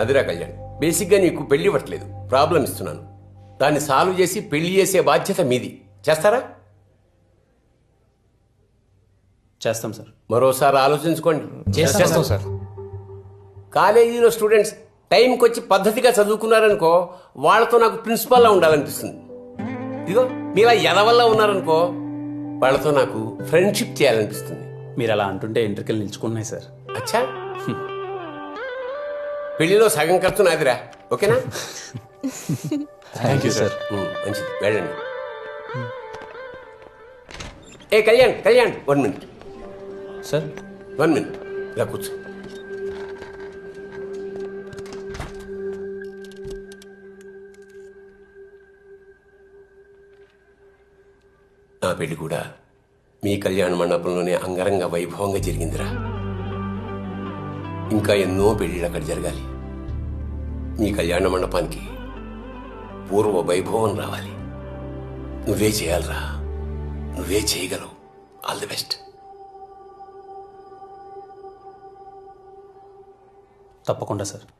అదిరా కళ్యాణ్ బేసిక్గా నీకు పెళ్ళి ఇవ్వట్లేదు. ప్రాబ్లం ఇస్తున్నాను. దాన్ని సాల్వ్ చేసి పెళ్ళి చేసే బాధ్యత మీది. చేస్తారా? చేస్తాం సార్. మరోసారి ఆలోచించుకోండి. చేస్తాం సార్. కాలేజీలో స్టూడెంట్స్ టైంకి వచ్చి పద్ధతిగా చదువుకున్నారనుకో వాళ్ళతో నాకు ప్రిన్సిపాల్లా ఉండాలనిపిస్తుంది. ఇదిగో మీలా ఎదవల్లా ఉన్నారనుకో వాళ్ళతో నాకు ఫ్రెండ్షిప్ చేయాలనిపిస్తుంది. మీరు అలా అంటుంటే ఎంట్రికలు నిల్చుకున్నాయి సార్. అచ్చా? పెళ్ళిలో సగం ఖర్చు నాదిరా. ఓకేనా? థ్యాంక్ యూ సార్ మంచిది. వెళ్ళండి. ఏ Kalyan Kalyan one minute sir one minute ఇలా కూర్చో. నా పెళ్ళి కూడా మీ కళ్యాణ మండపంలోనే అంగరంగ వైభవంగా జరిగిందిరా. ఇంకా ఎన్నో పెళ్ళిళ్ళు అక్కడ జరగాలి. మీ కళ్యాణ మండపానికి పూర్వ వైభవం రావాలి. నువ్వే చేయాలిరా. నువ్వే చేయగలవు. ఆల్ ది బెస్ట్ తప్పకుండా సార్.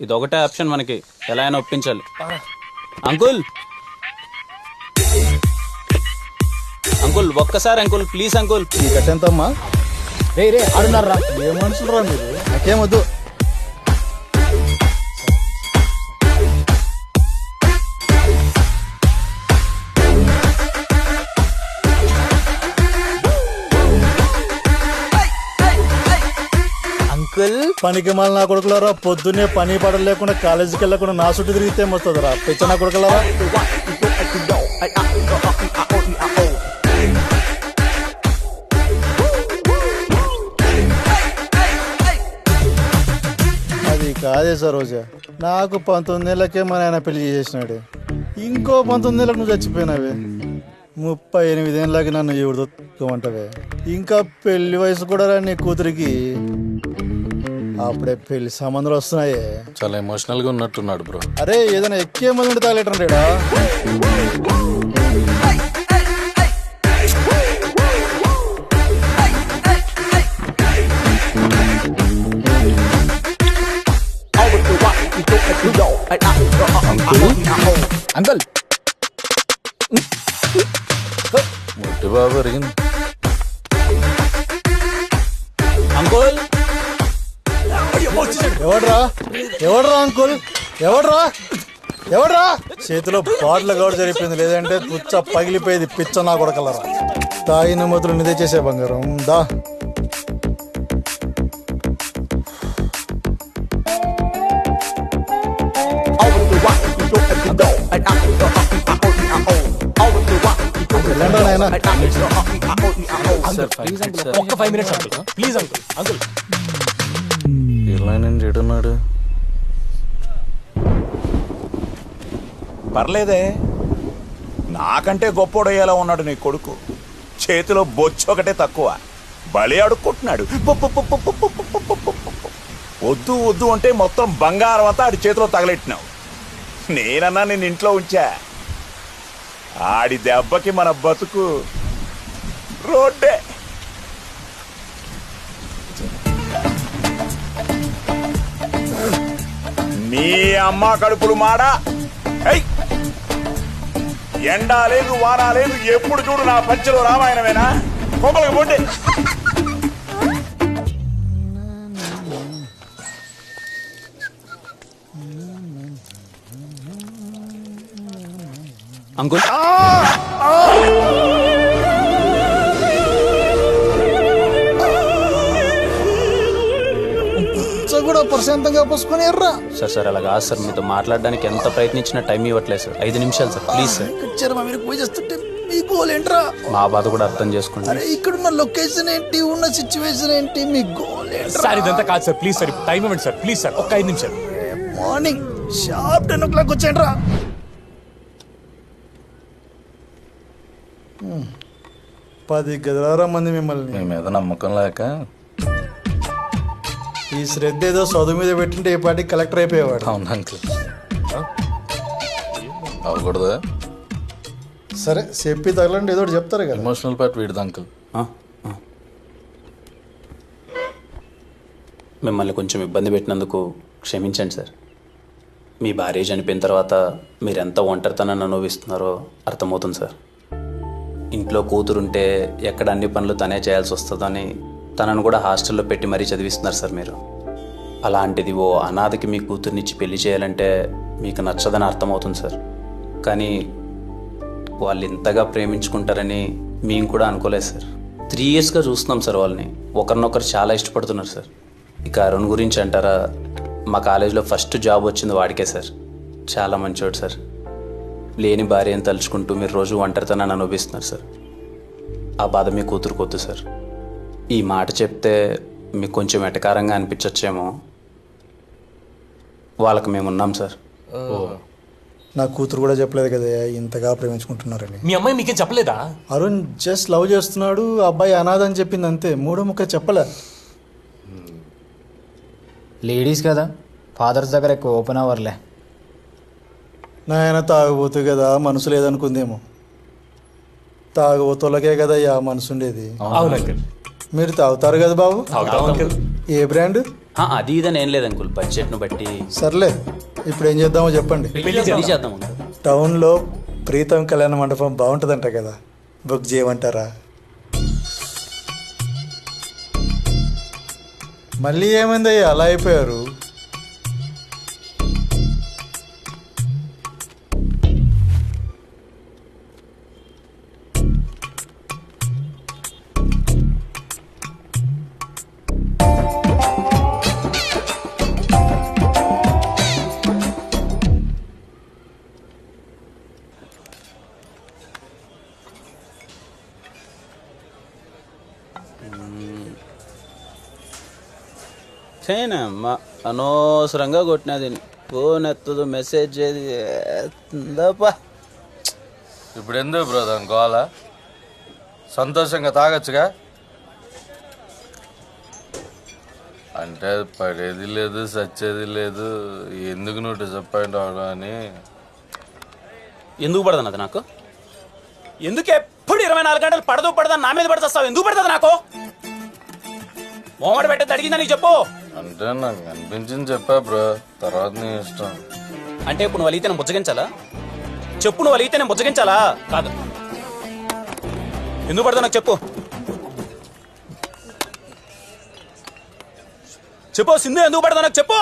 ఇది ఒకటే ఆప్షన్ మనకి. ఎలా అయినా ఒప్పించాలి. అంకుల్! అంకుల్ ఒక్కసారి అంకుల్ ప్లీజ్ అంకుల్. ఈ గట్టెంతమ్మా రే రే ఆడున్నారా? ఏ మనుషులు రా మీరు? నాకేమొద్దు అంకుల్. పనికి మళ్ళీ నా కొడుకులారా పొద్దున్నే పని పడలేకుండా లేకుండా కాలేజీకి వెళ్ళకుండా నా చుట్టూ తిరిగితే వస్తుందిరా పిచ్చ నా కొడుకులారా? అది కాదే సరోజా. నాకు పంతొమ్మిది నెలలకే మా నాయన పెళ్ళి చేసినాడు. ఇంకో పంతొమ్మిది నెలలకు నువ్వు చచ్చిపోయినావే. ముప్పై ఎనిమిది ఏళ్ళకి నన్ను ఎవరిదోమంటావే ఇంకా పెళ్ళి వయసు కూడా రా నీ కూతురికి. అప్పుడే పెళ్ళి సంబంధాలు వస్తున్నాయే. చాలా ఎమోషనల్గా ఉన్నట్టున్నాడు బ్రో. అరే ఏదైనా ఎక్కే మంది తాగలేటండేడా అంకుల్? ముట్టి బాబు ఎరిగింది అంకుల్! ఎవడ్రా? ఎవడ్రా అంకుల్? ఎవడ్రా? ఎవడ్రా? చేతిలో బాటిల్ గౌడ జరిపోయింది లేదంటే పుచ్చ పగిలిపోయేది పిచ్చ నా కొడకలరా. తాగిన మొదలు నిదే చేసే బంగారం. దా. ఒక్క five minutes uncle. Please uncle. Uncle ఏడున్నాడు? పర్లేదే. నాకంటే గొప్పోడయ్యేలా ఉన్నాడు నీ కొడుకు. చేతిలో బొచ్చు ఒకటే తక్కువ. బలి అడుక్కుంటున్నాడు. వద్దు వద్దు అంటే మొత్తం బంగారం అంతా ఆడి చేతిలో తగలెట్టినావు. నేనన్నా నేను ఇంట్లో ఉంచా. ఆడి దెబ్బకి మన బతుకు రోడ్డే. నీ అమ్మ కడుపులు మాడా! ఎండా లేదు వారా లేదు ఎప్పుడు చూడు నా పంచలో రామాయణమేనా? కొంపలకి పోండి. అంకుల్? ప్రశాంతంగా పోసుకొని ఎర్రా. సార్ సార్ అలా కాదు సార్. మీతో మాట్లాడడానికి ఎంత ప్రయత్నించినా టైం ఇవ్వట్లేదు సార్. ఐదు నిమిషాలు సార్ ప్లీజ్ సార్. చర్మ మీరు పూజ చేస్తుంటే మీ గోల్ ఏంట్రా? మా బాధ కూడా అర్థం చేసుకోండి. అరే ఇక్కడున్న లొకేషన్ ఏంటి? ఉన్న సిచ్యువేషన్ ఏంటి? మీ గోల్ ఏంట్రా? సార్ ఇదంతా కాదు సార్. ప్లీజ్ సార్ టైం ఇవ్వండి సార్. ప్లీజ్ సార్ ఒక్క ఐదు నిమిషాలు. Morning sharp ten o'clock వచ్చేయండిరా. పది గదిలారా మంది మిమ్మల్ని. మీ మీద నమ్మకం లేక ఈ శ్రద్ధ ఏదో చదువు మీద పెట్టింటే ఏ పాటికి కలెక్టర్ అయిపోయేవాడు. అవును అంకుల్. అవ్వకూడదా? సరే చెప్పి తగలండి ఏదో ఒకటి చెప్తారు కదా. ఎమోషనల్ పార్ట్ వీడిది అంకుల్. మిమ్మల్ని కొంచెం ఇబ్బంది పెట్టినందుకు క్షమించండి సార్. మీ భార్య చనిపోయిన తర్వాత మీరు ఎంత ఒంటరితనాన్ని అనుభవిస్తున్నారో అర్థమవుతుంది సార్. ఇంట్లో కూతురుంటే ఎక్కడ అన్ని పనులు తనే చేయాల్సి వస్తుందని తనను కూడా హాస్టల్లో పెట్టి మరీ చదివిస్తున్నారు సార్ మీరు. అలాంటిది ఓ అనాథకి మీ కూతుర్నిచ్చి పెళ్ళి చేయాలంటే మీకు నచ్చదని అర్థమవుతుంది సార్. కానీ వాళ్ళు ఇంతగా ప్రేమించుకుంటారని మేము కూడా అనుకోలేదు సార్. త్రీ ఇయర్స్గా చూస్తున్నాం సార్ వాళ్ళని. ఒకరినొకరు చాలా ఇష్టపడుతున్నారు సార్. ఇక అరుణ్ గురించి అంటారా? మా కాలేజీలో ఫస్ట్ జాబ్ వచ్చింది వాడికే సార్. చాలా మంచివాడు సార్. లేని భార్యను తలుచుకుంటూ మీరు రోజు ఒంటరితనాన్ని అనుభవిస్తున్నారు సార్. ఆ బాధ మీ కూతురు కొద్దు సార్. ఈ మాట చెప్తే మీకు కొంచెం ఎటకారంగా అనిపించచ్చేమో. వాళ్ళకి మేము ఉన్నాం సార్. నా కూతురు కూడా చెప్పలేదు కదా ఇంతగా ప్రేమించుకుంటున్నారని. మీ అమ్మాయి మీకేం చెప్పలేదా? అరుణ్ జస్ట్ లవ్ చేస్తున్నాడు ఆ అబ్బాయి అనాథ అని చెప్పింది అంతే మూడో ముక్క చెప్పలే. లేడీస్ కదా ఫాదర్స్ దగ్గర ఎక్కువ ఓపెన్ అవర్లే. నాయన తాగబోతు కదా మనసు లేదనుకుందేమో. తాగబోతులకే కదా మనసు ఉండేది అవును మీరు తాగుతారు కదా బాబు? తాగుతాం అంకుల్. ఏ బ్రాండ్? ఆ, అది ఇదని ఏం లేదు అంకుల్. బడ్జెట్ను బట్టి. సర్లే ఇప్పుడు ఏం చేద్దామో చెప్పండి. పెళ్ళి చేద్దాం అంకుల్. టౌన్లో ప్రీతం కళ్యాణ మండపం బాగుంటుందంట కదా. బుక్ చేయమంటారా? మళ్ళీ ఏమైందయ్యా? అలా అయిపోయారు. చేయనమ్మా అనవసరంగా కొట్టినది ఫోన్ ఎత్తదు మెసేజ్ ఇప్పుడు ఎందుకు బ్రో దాని గోల? సంతోషంగా తాగొచ్చుగా? అంటే పడేది లేదు సచ్చేది లేదు. ఎందుకు నువ్వు డిసప్పాయింట్ అవడం అని? ఎందుకు పడదు అది నాకు? ఎందుకు ఎప్పుడు ఇరవై నాలుగు గంటలు పడదు పడదని నా మీద పడుతావు ఎందుకు పడుతుంది నాకు? మోమడ పెట్టేది అడిగిందా నీకు చెప్పు. అంటే నాకు అనిపించింది చెప్పా బ్రో. తర్వాత నీ ఇష్టం. అంటే ఇప్పుడు నువ్వు అలిగితే నేను బుజ్జగించాలా? చెప్పు నువ్వు అలిగితే నేను బుజ్జగించాలా? కాదు. ఎందుకు పడతా నాకు చెప్పు. చెప్పు సింధు ఎందుకు పడతా నాకు చెప్పు.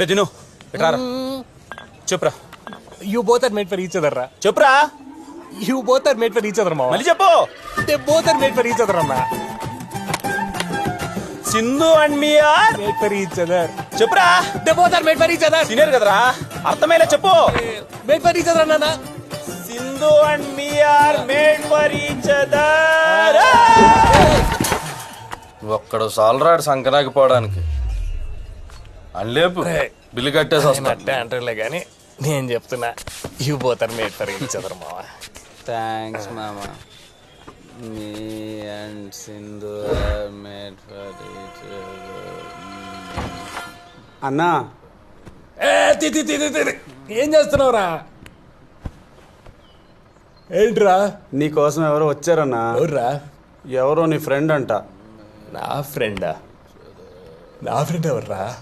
రే దిను ఇట్రారా చెప్పురా. You both are made for each other రా. చెప్పురా. You both are made for each other మా మళ్ళీ చెప్పు. They both are made for each other అమ్మా Sindhu and me are? Made for each other చెప్పురా. They both are made for each other senior కదరా. అర్థమయ్యేలా చెప్పు. మేడ్ ఫర్ ఈచ్ అదర్ అన్నా Sindhu and me are made for each other ఒక్కడు సాలరాడు సంకనాకి పోవడానికి. అని లేపు. బిల్లు కట్టేసి వస్తా. అంటే అంటారులే కానీ నేను చెప్తున్నా both are made for each other మావా. థ్యాంక్స్ మామా me and Sindhu made for each అన్నా. ఏ తి తి తి తి, తి. ఏం చేస్తున్నావురా? ఏంట్రా? నీ కోసం ఎవరో వచ్చారన్నా. ఎవర్రా? ఎవరో నీ ఫ్రెండ్ అంట. నా ఫ్రెండా? నా ఫ్రెండ్ ఎవర్రా?